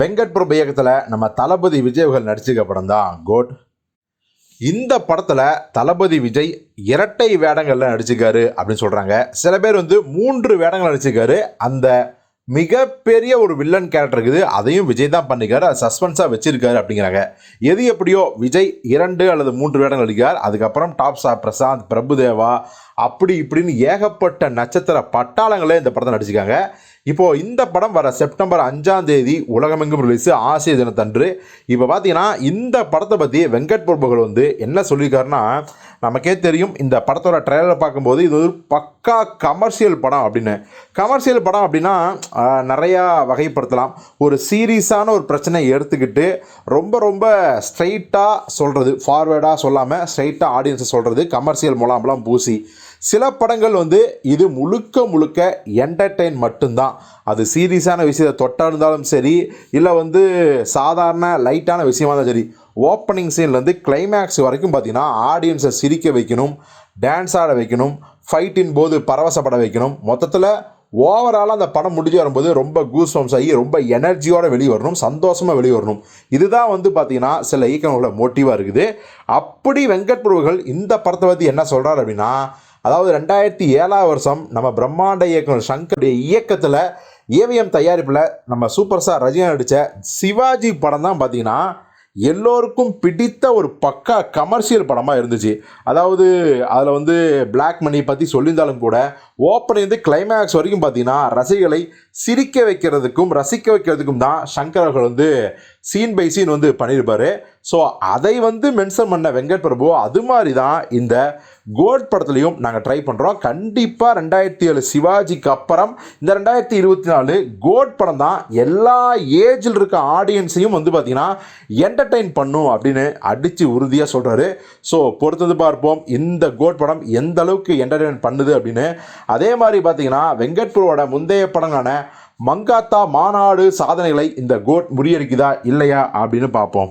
வெங்கட் பிரபு இயக்கத்தில் நம்ம தளபதி விஜய் நடிச்சிருக்க படம் தான் கோட். இந்த படத்தில் தளபதி விஜய் இரட்டை வேடங்களில் நடிச்சிருக்காரு அப்படின்னு சொல்கிறாங்க சில பேர் வந்து மூன்று வேடங்கள் நடிச்சிருக்காரு. அந்த மிகப்பெரிய ஒரு வில்லன் கேரக்டர் இருக்குது. அதையும் விஜய் தான் பண்ணிக்காரு அது சஸ்பென்ஸாக வச்சிருக்காரு அப்படிங்கிறாங்க. எது எப்படியோ விஜய் இரண்டு அல்லது மூன்று வேடங்கள் நடிக்கார் அதுக்கப்புறம் டாப் ஸ்டார் பிரசாந்த் பிரபுதேவா அப்படி இப்படின்னு ஏகப்பட்ட நட்சத்திர பட்டாளங்களே இந்த படத்தை நடிச்சிருக்காங்க. இப்போ இந்த படம் வர செப்டம்பர் அஞ்சாம் தேதி உலகமெங்கும் ரிலீஸ் ஆசிய தினத்தன்று. இப்போ பார்த்தீங்கன்னா இந்த படத்தை பற்றி வெங்கட் பிரபுகள் வந்து என்ன சொல்லியிருக்காருன்னா நமக்கே தெரியும் இந்த படத்தோட ட்ரெய்லர் பார்க்கும்போது இது ஒரு பக்கா கமர்ஷியல் படம் அப்படின்னு. கமர்ஷியல் படம் அப்படின்னா நிறையா வகைப்படுத்தலாம். ஒரு சீரியஸான ஒரு பிரச்சனையை எடுத்துக்கிட்டு ரொம்ப ரொம்ப ஸ்ட்ரைட்டாக சொல்கிறது ஃபார்வேர்டாக சொல்லாமல் ஸ்ட்ரைட்டாக ஆடியன்ஸை சொல்கிறது கமர்ஷியல் மூலம்லாம் பூசி சில படங்கள் வந்து இது முழுக்க முழுக்க என்டர்டெயின் மட்டும்தான். அது சீரியஸான விஷயத்தை தொட்டாக இருந்தாலும் சரி இல்லை வந்து சாதாரண லைட்டான விஷயமா இருந்தாலும் சரி ஓப்பனிங் சீன்லேருந்து கிளைமேக்ஸ் வரைக்கும் பார்த்தீங்கன்னா ஆடியன்ஸை சிரிக்க வைக்கணும் டான்ஸ் ஆட வைக்கணும் ஃபைட்டின் போது பரவசப்பட வைக்கணும். மொத்தத்தில் ஓவராலாக அந்த படம் முடிஞ்சு வரும்போது ரொம்ப கூஸ் ஆகி ரொம்ப எனர்ஜியோடு வெளியே வரணும் சந்தோஷமாக வெளியே வரணும். இதுதான் வந்து பார்த்திங்கன்னா சில இயக்கங்களோட மோட்டிவாக இருக்குது. அப்படி வெங்கட் பிரபுகள் இந்த படத்தை பற்றி என்ன சொல்கிறார் அப்படின்னா அதாவது ரெண்டாயிரத்தி ஏழாம் வருஷம் நம்ம பிரம்மாண்ட இயக்கம் சங்கருடைய இயக்கத்தில் ஏவிஎம் தயாரிப்பில் நம்ம சூப்பர் ஸ்டார் ரஜினி நடித்த சிவாஜி படம் தான் பார்த்தீங்கன்னா எல்லோருக்கும் பிடித்த ஒரு பக்கா கமர்ஷியல் படமாக இருந்துச்சு. அதாவது அதில் வந்து பிளாக் மணி பற்றி சொல்லியிருந்தாலும் கூட ஓப்பனிங் கிளைமேக்ஸ் வரைக்கும் பார்த்தீங்கன்னா ரசிகளை சிரிக்க வைக்கிறதுக்கும் ரசிக்க வைக்கிறதுக்கும் தான் சங்கர் அவர்கள் வந்து சீன் பை சீன் வந்து பண்ணியிருப்பார். ஸோ அதை வந்து மென்ஷன் பண்ண வெங்கட் பிரபு அது மாதிரி தான் இந்த கோட் படத்துலையும் நாங்கள் ட்ரை பண்ணுறோம் கண்டிப்பாக ரெண்டாயிரத்தி ஏழு சிவாஜிக்கு அப்புறம் இந்த ரெண்டாயிரத்தி இருபத்தி நாலு கோட் படம் தான் எல்லா ஏஜில் இருக்க ஆடியன்ஸையும் வந்து பார்த்திங்கன்னா என்டர்டெயின் பண்ணும் அப்படின்னு அடித்து உறுதியாக சொல்கிறாரு ஸோ பொறுத்தது பார்ப்போம் இந்த கோட் படம் எந்த அளவுக்கு என்டர்டெயின் பண்ணுது அப்படின்னு. அதே மாதிரி பார்த்திங்கன்னா வெங்கட் பிரபுவோட முந்தைய படங்களான மங்காத்தா மாநாடு சாதனைகளை இந்த கோட் முறியடிக்குதா இல்லையா அப்படின்னு பார்ப்போம்.